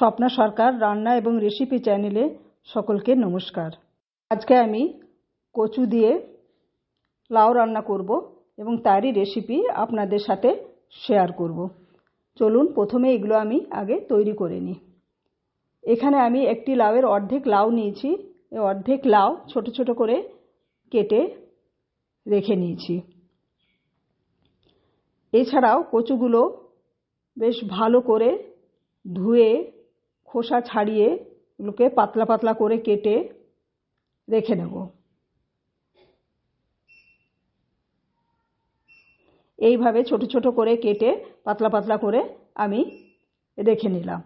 স্বপ্না সরকার, রান্না এবং রেসিপি চ্যানেলে সকলকে নমস্কার। আজকে আমি কচু দিয়ে লাউ রান্না করব এবং তারই রেসিপি আপনাদের সাথে শেয়ার করব। চলুন, প্রথমে এগুলো আমি আগে তৈরি করে নিই। এখানে আমি একটি লাউয়ের অর্ধেক লাউ নিয়েছি। অর্ধেক লাউ ছোট ছোট করে কেটে রেখে নিয়েছি। এছাড়াও কচুগুলো বেশ ভালো করে ধুয়ে খোসা ছাড়িয়ে এগুলোকে পাতলা পাতলা করে কেটে রেখে নেব। এইভাবে ছোট ছোট করে কেটে পাতলা পাতলা করে আমি রেখে নিলাম।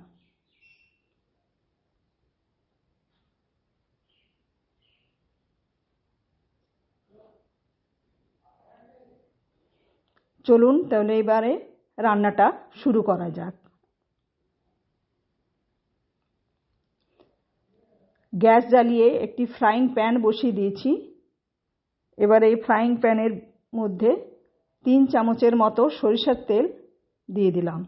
চলুন তাহলে এবারে রান্নাটা শুরু করা যাক। গ্যাস জ্বালিয়ে একটি ফ্রাইং প্যান বসিয়ে দিয়েছি। এবার এই ফ্রাইং প্যানের মধ্যে তিন চামচের মতো সরিষার তেল দিয়ে দিলাম।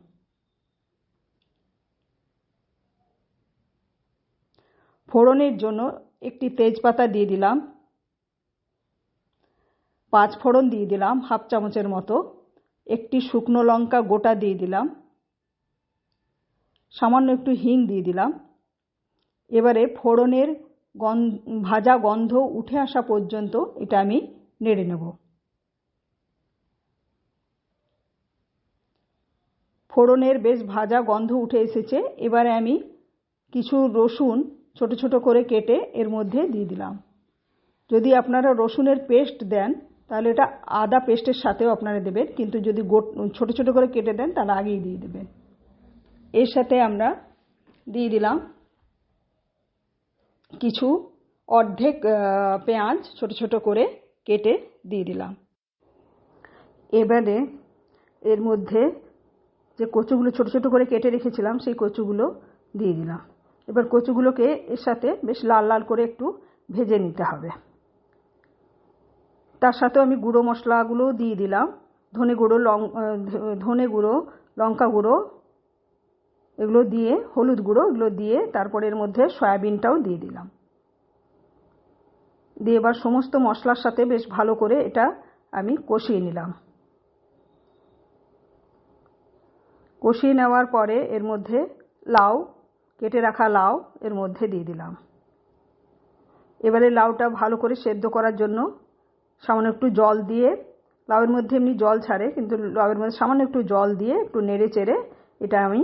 ফোড়নের জন্য একটি তেজপাতা দিয়ে দিলাম। পাঁচ ফোড়ন দিয়ে দিলাম, হাফ চামচের মতো। একটি শুকনো লঙ্কা গোটা দিয়ে দিলাম। সামান্য একটু হিং দিয়ে দিলাম। এবারে ফোড়নের ভাজা গন্ধ উঠে আসা পর্যন্ত এটা আমি নেড়ে নেব। ফোড়নের বেশ ভাজা গন্ধ উঠে এসেছে, এবারে আমি কিছু রসুন ছোট ছোট করে কেটে এর মধ্যে দিয়ে দিলাম। যদি আপনারা রসুনের পেস্ট দেন, তাহলে এটা আদা পেস্টের সাথেও আপনারা দেবেন, কিন্তু যদি গোট, ছোটো ছোটো করে কেটে দেন, তাহলে আগেই দিয়ে দেবেন। এর সাথে আমরা দিয়ে দিলাম কিছু অর্ধেক পেঁয়াজ ছোট ছোট করে কেটে দিয়ে দিলাম। এবারে এর মধ্যে যে কচুগুলো ছোট ছোট করে কেটে রেখেছিলাম, সেই কচুগুলো দিয়ে দিলাম। এবার কচুগুলোকে এর সাথে বেশ লাল লাল করে একটু ভেজে নিতে হবে। তার সাথেও আমি গুঁড়ো মশলাগুলোও দিয়ে দিলাম। ধনে গুঁড়ো লং ধনে গুঁড়ো, লঙ্কা গুঁড়ো এগুলো দিয়ে, হলুদ গুঁড়ো এগুলো দিয়ে তারপরে এর মধ্যে সয়াবিনটাও দিয়ে দিলাম। দিয়ে এবার সমস্ত মশলার সাথে বেশ ভালো করে এটা আমি কষিয়ে নিলাম। কষিয়ে নেওয়ার পরে এর মধ্যে লাউ, কেটে রাখা লাউ এর মধ্যে দিয়ে দিলাম। এবারে লাউটা ভালো করে সেদ্ধ করার জন্য সামান্য একটু জল দিয়ে, লাউয়ের মধ্যে এমনি জল ছাড়ে, কিন্তু লাউয়ের মধ্যে সামান্য একটু জল দিয়ে একটু নেড়ে চেড়ে এটা আমি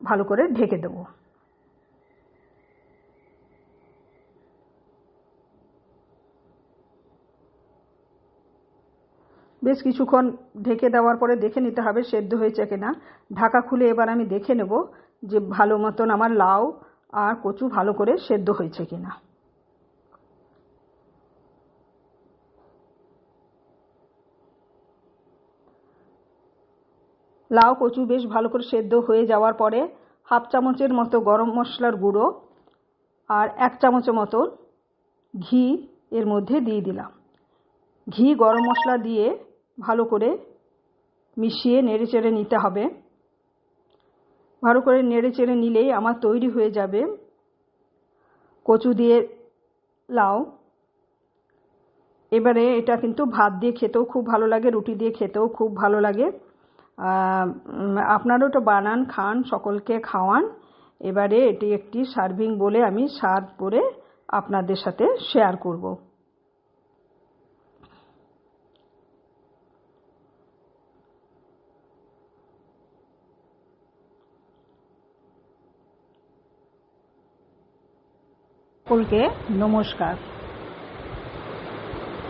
ভালো করে ঢেকে দেবো। বেশ কিছুক্ষণ ঢেকে দেওয়ার পরে দেখে নিতে হবে সেদ্ধ হয়েছে কিনা। ঢাকা খুলে এবার আমি দেখে নেব যে ভালো মতন আমার লাউ আর কচু ভালো করে সেদ্ধ হয়েছে কিনা। লাউ, কচু বেশ ভালো করে সেদ্ধ হয়ে যাওয়ার পরে হাফ চামচের মতো গরম মশলার গুঁড়ো আর এক চামচের মতো ঘি এর মধ্যে দিয়ে দিলাম। ঘি, গরম মশলা দিয়ে ভালো করে মিশিয়ে নেড়ে চেড়ে নিতে হবে। ভালো করে নেড়ে চেড়ে নিলেই আমার তৈরি হয়ে যাবে কচু দিয়ে লাউ। এবারে এটা কিন্তু ভাত দিয়ে খেতেও খুব ভালো লাগে, রুটি দিয়ে খেতেও খুব ভালো লাগে। আপনারাও তো বানান, খান, সকলকে খাওয়ান। এবারে এটি একটি সার্ভিং বলে আমি সার্ভ করে আপনাদের সাথে শেয়ার করব। সকলকে নমস্কার।